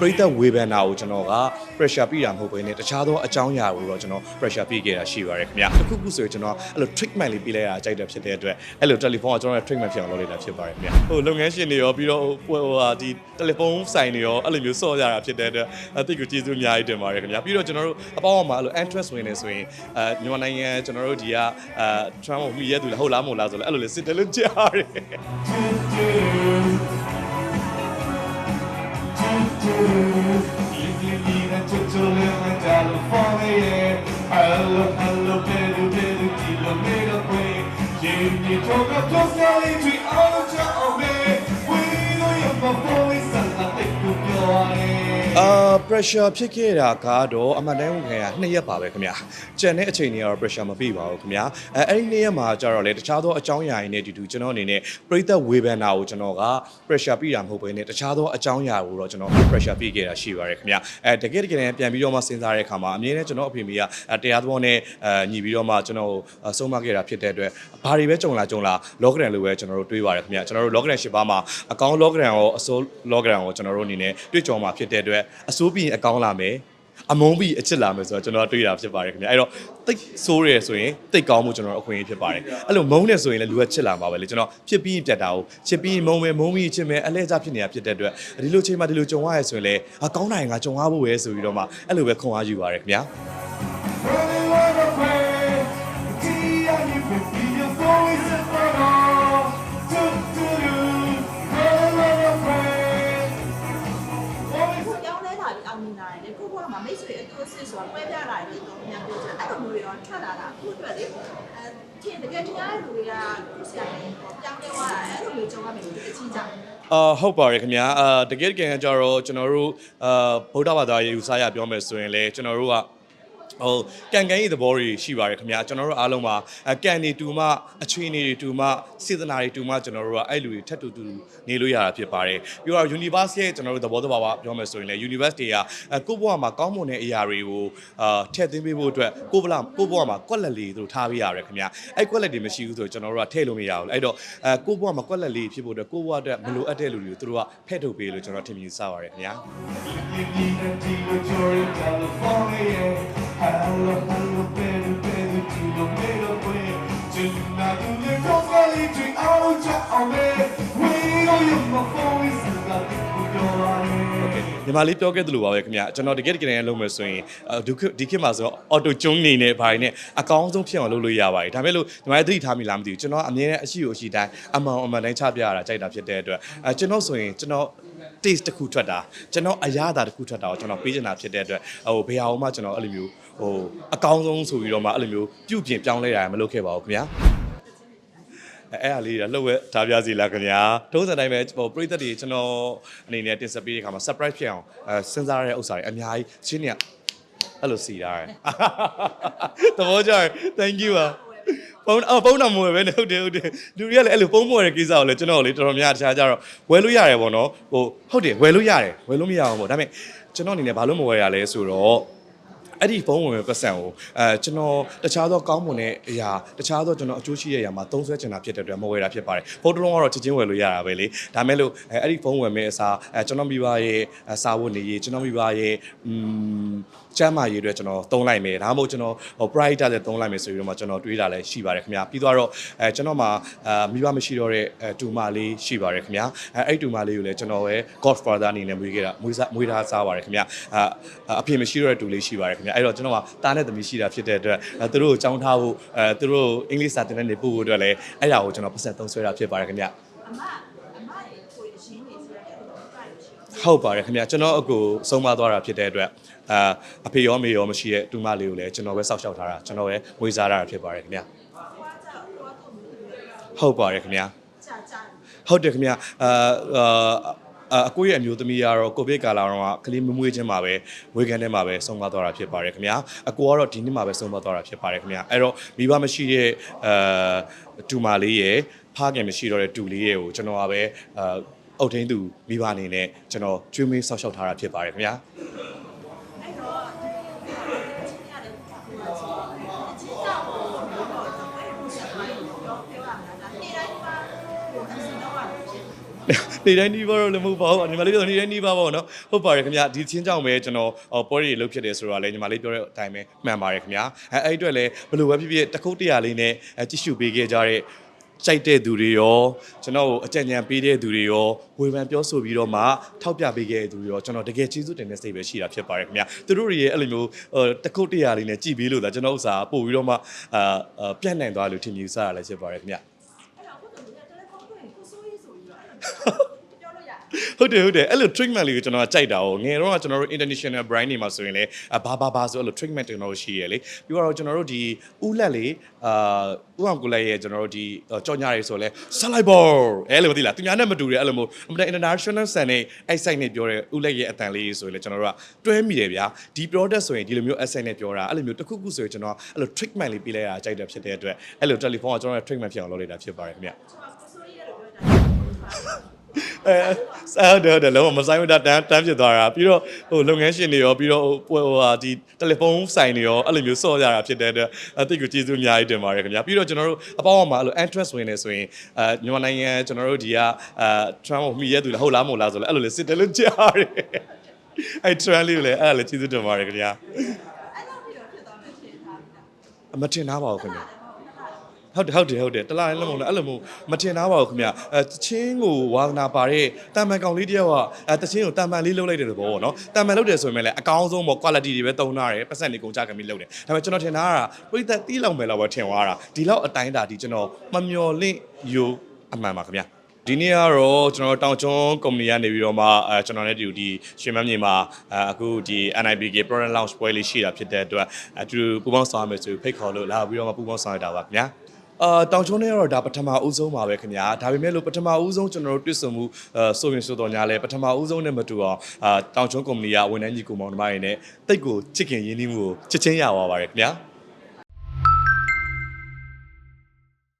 ပရိသတ်ဝေဖန်တာကိုကျွန်တော်က pressure ပြတာမဟုတ်ဘဲနဲ့တခြားသောအကြောင်းအရာကိုတော့ကျွန်တော် pressure ပြခဲ့တာရှိပါတယ်ခင်ဗျာတစ်ခုခုဆိုရင်ကျွန်တော်အဲ့လို treatment လေးပြလိုက်တာကြိုက်တယ်ဖြစ်တဲ့အတွက်အဲ့လို telephone ကကျွန်တော်ရဲ့ treatment ဖြစ်အောင်လုပ်လိုက်တာဖြစ်ပါတယ်ခင်ဗျာဟိုလုပ်ငန်းရှင်တွေရောပြီးတော့ဟိုဟာဒီ telephone ဆိုင်တွေရောအဲ့လိုမျိုးဆော့ကြတာဖြစ်တဲ့အတွက်အသိကိုကျေးဇူးအများကြီးတင်ပါတယ်ခင်ဗျာပြီးတော့ကျွန်တော်တို့အပေါင်းအမှာအဲ့လို interest ဝင်နေဆိုရင်အဲမြန်မာနိုင်ငံကျွန်တော်တို့ဒီကအဲ Trump ကိုမှီရဲသူလားဟုတ်လားမဟုတ်လားဆိုလဲအဲ့လိုလေးစစ်တယ်လို့ကြားတယ် Woke up close, now leave me အာ pressure ဖြစ်ခဲ့တာကတော့အမှန်တမ်းဝင်ခဲ့ရနှစ်ရက်ပါပဲခင်ဗျာကြံတဲ့အချိန်တွေကတော့ pressure မပြပါဘူးခင်ဗျာအဲအဲ့ဒီနှစ်ရက်မှာကျတော့လေတခြားသောအကြောင်းအရာတွေနဲ့တူတူကျွန်တော်အနေနဲ့ပရိသတ်ဝေဖန်တာကိုကျွန်တော်က pressure ပြတာမဟုတ်ဘဲနဲ့တခြားသောအကြောင်းအရာကိုတော့ကျွန်တော် pressure ပြခဲ့တာရှိပါတယ်ခင်ဗျာအဲတကယ်တကယ်တမ်းပြန်ပြီးတော့မှစဉ်းစားတဲ့အခါမှာအမြဲတမ်းကျွန်တော်အဖေမိကအဲတရားသဘောနဲ့အဲညီပြီးတော့မှကျွန်တော်ကိုဆုံးမခဲ့တာဖြစ်တဲ့အတွက်ဘာတွေပဲကြုံလာကြုံလာ logran လို့ပဲကျွန်တော်တို့တွေးပါတယ်ခင်ဗျာကျွန်တော်တို့ logran ရှစ်ပါးမှာအကောင်း logran ရောအဆိုး logran ကိုကျွန်တော်တို့အနေနဲ့တွေ့ကြုံမှာဖြစ်တဲ့အတွက်အဆိုးပြီးရင်အကောင်းလာမယ်အမုန်းပြီးအချစ်လာမယ်ဆိုတော့ကျွန်တော်တွေးတာဖြစ်ပါတယ်ခင်ဗျာအဲ့တော့တိတ်ဆိုးရဲဆိုရင်တိတ်ကောင်းမှုကျွန်တော်အခွင့်အရေးဖြစ်ပါတယ်အဲ့လိုမုန်းနေဆိုရင်လည်းလူကချစ်လာမှာပဲလေကျွန်တော်ဖြစ်ပြီးပြတ်တာကိုချစ်ပြီးမုန်းမယ်မုန်းပြီးချစ်မယ်အလဲကျဖြစ်နေတာဖြစ်တဲ့အတွက်ဒီလိုချိန်မှာဒီလိုကြုံရရဲဆိုရင်လည်းအကောင်းနိုင်ငါကြုံရဖို့ပဲဆိုပြီးတော့မှအဲ့လိုပဲခွန်အားယူပါတယ်ခင်ဗျာ ထွက်လာတာအခုအတွက်လေအဲခင်တကယ်တရားလူတွေကကိုဆရာကြီးပြောင်းလဲသွားတာအဲ့လိုမျိုးကြုံရမယ်လို့အချင်းကြောင့်အာဟုတ်ပါတယ်ခင်ဗျာအာတကယ်တကယ်ကြတော့ကျွန်တော်တို့အာဗုဒ္ဓဘာသာရေးယူဆရပြောမယ်ဆိုရင်လေကျွန်တော်တို့က ဟိုကန်ကန်ရေးသဘောတွေရှိပါတယ်ခင်ဗျာကျွန်တော်တို့အားလုံးမှာအကန်နေတူမှအချွေနေတွေတူမှစေတနာတွေတူမှကျွန်တော်တို့ကအဲ့လူတွေထက်တူတူနေလို့ရတာဖြစ်ပါတယ်ပြီးတော့ university ရဲ့ကျွန်တော်တို့သဘောတဘာဝပြောမယ်ဆိုရင်လေ university ကကိုယ့်ဘဝမှာကောင်းမွန်တဲ့အရာတွေကိုအာထည့်သွင်းပေးဖို့အတွက်ကိုယ့်ဘဝကိုယ့်ဘဝမှာကွက်လက်လေးတို့ထားပေးရတယ်ခင်ဗျာအဲ့ကွက်လက်တွေမရှိဘူးဆိုတော့ကျွန်တော်တို့ကထည့်လို့မရဘူးအဲ့တော့အဲကိုယ့်ဘဝမှာကွက်လက်လေးဖြစ်ဖို့အတွက်ကိုယ့်ဘဝအတွက်မလိုအပ်တဲ့လူတွေကိုသူတို့ကဖဲ့ထုတ်ပေးလို့ကျွန်တော်ထင်မြင်စပါတယ်ခင်ဗျာ You need a deal with your in California. Hello, hello, baby, baby, kilometer away. Tonight you live on Valley Tree, out of your way. We know you're my voice and I think we're going. ညီမလေးပြောခဲ့သလိုပါပဲခင်ဗျာကျွန်တော်တကယ်တကယ်လည်းလုပ်မယ်ဆိုရင်အဒုက္ခဒီခေတ်မှာဆိုတော့အော်တိုကျုံနေနေဘာတွေနဲ့အကောင်းဆုံးဖြစ်အောင်လုပ်လို့ရပါတယ်ဒါပေမဲ့လို့ညီမလေးသတိထားမိလားမသိဘူးကျွန်တော်အမြဲတမ်းအရှိကိုအရှိတိုင်းအမှန်အမှန်တိုင်းချပြရတာကြိုက်တာဖြစ်တဲ့အတွက်အဲကျွန်တော်ဆိုရင်ကျွန်တော် taste တစ်ခုထွက်တာကျွန်တော်အရသာတစ်ခုထွက်တာကိုကျွန်တော်ပေးချင်တာဖြစ်တဲ့အတွက်ဟိုဘယ်အောင်မှကျွန်တော်အဲ့လိုမျိုးဟိုအကောင်းဆုံးဆိုပြီးတော့မှအဲ့လိုမျိုးပြုပြင်ပြောင်းလဲတာမလုပ်ခဲ့ပါဘူးခင်ဗျာအဲ့အားလေးတော့လှုပ်ဝဲထားပြစီလားခင်ဗျာထုံးစံတိုင်းပဲဟိုပရိသတ်တွေကျွန်တော်အနေနဲ့တင်ဆက်ပေးတဲ့အခါမှာ surprise ဖြစ်အောင်အဲစဉ်းစားရတဲ့ဥစ္စာတွေအများကြီးရှင်းနေရအဲ့လိုစီတာရယ်သဘောကျတယ် thank you ပါ ဖုန်းအော်ဖုန်းနံပါတ်ပဲနေဟုတ်တယ်ဟုတ်တယ်လူတွေကလည်းအဲ့လိုဖုန်းမော်တဲ့ကိစ္စကိုလည်းကျွန်တော်လေတော်တော်များတခြားကြတော့ဝယ်လို့ရတယ်ပေါ့နော်ဟိုဟုတ်တယ်ဝယ်လို့ရတယ်ဝယ်လို့မရအောင်ပေါ့ဒါပေမဲ့ကျွန်တော်အနေနဲ့ဘာလို့မဝယ်ရလဲဆိုတော့ အဲ့ဒီဖုန်းဝင်ပတ်စံကိုအဲကျွန်တော်တခြားသောကောင်းမွန်တဲ့အရာတခြားသောကျွန်တော်အကျိုးရှိတဲ့အရာမှာသုံးစွဲချင်တာဖြစ်တဲ့အတွက်မဝယ်တာဖြစ်ပါတယ်ဖုန်းတစ်လုံးကတော့ချက်ချင်းဝယ်လို့ရတာပဲလေဒါမဲ့လို့အဲအဲ့ဒီဖုန်းဝင်မဲ့အစားအဲကျွန်တော်မိဘရဲ့အစာဝတ်နေရေးကျွန်တော်မိဘရဲ့อืมကျမ်းမာရေးအတွက်ကျွန်တော်သုံးလိုက်မယ်ဒါမှမဟုတ်ကျွန်တော်ဟို private တဲ့သုံးလိုက်မယ်ဆိုပြီးတော့မှကျွန်တော်တွေးတာလည်းရှိပါတယ်ခင်ဗျာပြီးတော့အဲကျွန်တော်မှာအာမိဘမရှိတော့တဲ့အဲတူမလေးရှိပါတယ်ခင်ဗျာအဲအဲ့ဒီတူမလေးကိုလည်းကျွန်တော်ရဲ့ Godfather အနေနဲ့မွေးခဲ့တာမွေးစားမွေးထားစားပါတယ်ခင်ဗျာအာအဖေမရှိတော့တဲ့တူလေးရှိပါတယ်ခင်ဗျာအဲ့တော့ကျွန်တော်ကတားနဲ့သမီးရှိတာဖြစ်တဲ့အတွက်အဲသူတို့ကိုကြောင်းထားဖို့အဲသူတို့အင်္ဂလိပ်စာသင်တဲ့နေပို့ဖို့အတွက်လည်းအဲ့ဒါကိုကျွန်တော်ပတ်သက်သုံးဆွဲတာဖြစ်ပါတယ်ခင်ဗျာအမအမရဲ့ကိုယ်အရှင်းနေစီရတယ်တော့ပြရရှိတယ်ဟုတ်ပါတယ်ခင်ဗျာကျွန်တော်အကူဆုံးမသွားတာဖြစ်တဲ့အတွက်အာအဖေရောမေရောမရှိတဲ့တူမလေးကိုလည်းကျွန်တော်ပဲစောက်ရှောက်ထားတာကျွန်တော်ပဲမွေးစားတာဖြစ်ပါတယ်ခင်ဗျာ။ဟွာကြောက်ဟွာကုန်ပြီဟုတ်ပါတယ်ခင်ဗျာ။ကြာကြာဟုတ်တယ်ခင်ဗျာအာ အာအကိုရဲ့အမျိုးသမီးကတော့ကိုဗစ်ကာလတော့ကလေးမမွေးခြင်းမှာပဲဝေကန်ထဲမှာပဲဆုံးသွားသွားတာဖြစ်ပါတယ်ခင်ဗျာအကိုကတော့ဒီနှစ်မှာပဲဆုံးသွားသွားတာဖြစ်ပါတယ်ခင်ဗျာအဲ့တော့မိဘမရှိတဲ့အာတူမလေးရဲ့ဖခင်မရှိတော့တဲ့တူလေးရဲ့ကိုကျွန်တော်ကပဲအာအုတ်ထင်းသူမိဘအနေနဲ့ကျွန်တော်ကျွေးမွေးဆောက်ရှောက်ထားတာဖြစ်ပါတယ်ခင်ဗျာ။ နေ့တိုင်းမှာဟိုအစတော့ရဖြစ်နေတိုင်းနီးပါတော့လည်းမဟုတ်ပါဘူးညီမလေးပြောနေတိုင်းနီးပါပါတော့ဟုတ်ပါတယ်ခင်ဗျဒီချင်းကြောင့်ပဲကျွန်တော်ဟောပွဲတွေလုပ်ဖြစ်တယ်ဆိုတော့လည်းညီမလေးပြောတဲ့အတိုင်းပဲမှန်ပါတယ်ခင်ဗျအဲအဲ့အတွက်လည်းဘယ်လိုပဲဖြစ်ဖြစ်တစ်ခုတ်တရာလေးနဲ့အဲကြည့်ရှုပေးခဲ့ကြတဲ့စိုက်တဲ့သူတွေရောကျွန်တော်ကိုအကြံဉာဏ်ပေးတဲ့သူတွေရောဝေဖန်ပြောဆိုပြီးတော့မှထောက်ပြပေးခဲ့တဲ့သူတွေရောကျွန်တော်တကယ်ကျေးဇူးတင်တဲ့စိတ်ပဲရှိတာဖြစ်ပါတယ်ခင်ဗျသူတို့တွေရဲ့အဲ့လိုမျိုးဟိုတစ်ခုတ်တရာလေးနဲ့ကြည်ပြီးလို့ဒါကျွန်တော်ဥစ္စာပို့ပြီးတော့မှအာအာပြန့်နိုင်သွားလို့ထင်မြင်စားရလည်းဖြစ်ပါတယ်ခင်ဗျအဲ့တော့ခုဆိုရင်တယ်လီဖုန်းတွေ့ရင်ကိုစိုးရေးဆိုပြီးတော့ပြောလို့ရတယ် ဟုတ်တယ်ဟုတ်တယ်အဲ့လို treatment လေးကိုကျွန်တော်ကကြိုက်တာ哦ငယ်တော့ကကျွန်တော်တို့ international brand တွေမှာဆိုရင်လည်းအဘာဘာဘာဆိုအဲ့လို treatment တွေကျွန်တော်တို့ရှိရလေပြီးတော့ကျွန်တော်တို့ဒီဥလက်လေးအာဥအောင်ကိုလက်ရဲ့ကျွန်တော်တို့ဒီကြော်ညာတွေဆိုလဲ salad ball အဲ့လိုမသိလားသူများနဲ့မတူတယ်အဲ့လိုမျိုးအမတန် international ဆန်နဲ့အဲ့ site နဲ့ပြောတဲ့ဥလက်ရဲ့အတန်လေးဆိုရင်လည်းကျွန်တော်တို့ကတွဲမိတယ်ဗျာဒီ product ဆိုရင်ဒီလိုမျိုး asset နဲ့ပြောတာအဲ့လိုမျိုးတစ်ခုခုဆိုရင်ကျွန်တော်အဲ့လို treatment လေးပေးလိုက်တာကြိုက်တယ်ဖြစ်တဲ့အတွက်အဲ့လို telephone ကကျွန်တော်ရဲ့ treatment ဖြစ်အောင်လုပ်လိုက်တာဖြစ်ပါတယ်ခင်ဗျ ကျွန်တော်ကိုစိုးရေးလို့ပြောတာအဲဆောက်တယ်တယ်လုံးဝမဆိုင်ဘူးဒါတန်းတန်းဖြစ်သွားတာပြီးတော့ဟိုလုပ်ငန်းရှင်တွေရောပြီးတော့ဟိုဟိုဟာဒီတယ်လီဖုန်းဆိုင်တွေရောအဲ့လိုမျိုးဆော့ကြတာဖြစ်တဲ့အတွက်အသိကိုကျေးဇူးအများကြီးတင်ပါတယ်ခင်ဗျာပြီးတော့ကျွန်တော်တို့အပေါင်းအမှာအဲ့လို entrance ဝင်နေဆိုရင်အဲမြန်မာနိုင်ငံကျွန်တော်တို့ဒီကအဲ Trump ကိုမှီရဲသူလားဟုတ်လားမဟုတ်လားဆိုလဲအဲ့လိုလေစစ်တယ်လို့ကြားတယ်အဲ Trump လေးကိုလည်းအဲ့ဒါလည်းကျေးဇူးတင်ပါတယ်ခင်ဗျာအဲ့တော့ပြီးတော့ဖြစ်သွားမယ်ဖြစ်ထားပြီလားအမတင်သားပါဘူးခင်ဗျာ ဟုတ်တယ်ဟုတ်တယ်ဟုတ်တယ်တလားလည်းမဟုတ်လားအဲ့လိုမျိုးမတင်သားပါဘူးခင်ဗျအဲတချင်းကိုဝါသနာပါတဲ့တာမန်ကောင်လေးတယောက်ကအဲတချင်းကိုတာမန်လေးလုပ်လိုက်တဲ့သဘောပေါ့နော်တာမန်လုပ်တယ်ဆိုရင်လည်းအကောင်းဆုံးပေါ့ quality တွေပဲတုံးထားတယ်ပတ်စံတွေကုန်ကြကမိလုပ်တယ်ဒါပေမဲ့ကျွန်တော်ထင်တာကပရိသတ်တီးလောက်မယ်လောက်ပဲထင်သွားတာဒီလောက်အတိုင်းတာဒီကျွန်တော်မမျော်လင့်ယူအမှန်ပါခင်ဗျဒီနေ့ကတော့ကျွန်တော်တောင်ကျွန်းကုမ္ပဏီကနေပြီးတော့မှအဲကျွန်တော်လည်းဒီဒီရှင်မမြေမှာအဲအခုဒီ NIBK Product Launch ပွဲလေးရှိတာဖြစ်တဲ့အတွက်အတူပူပေါင်းဆောင်ရမယ်ဆိုဖိတ်ခေါ်လို့လာပြီးတော့မှပူပေါင်းဆောင်ရတာပါခင်ဗျာ အာတောင်ချုံးနဲ့ကတော့ဒါပထမဦးဆုံးပါပဲခင်ဗျာဒါပေမဲ့လို့ပထမဦးဆုံးကျွန်တော်တို့တွေ့ဆုံမှုအဲဆိုရင်ဆိုတော့ညာလဲပထမဦးဆုံးနဲ့မတူအောင်အာတောင်ချုံးကုမ္ပဏီကဝန်ထမ်းကြီးကိုမောင်နှမတွေနဲ့တိတ်ကိုချစ်ခင်ရင်းနှီးမှုကိုချစ်ချင်းရပါပါတယ်ခင်ဗျာ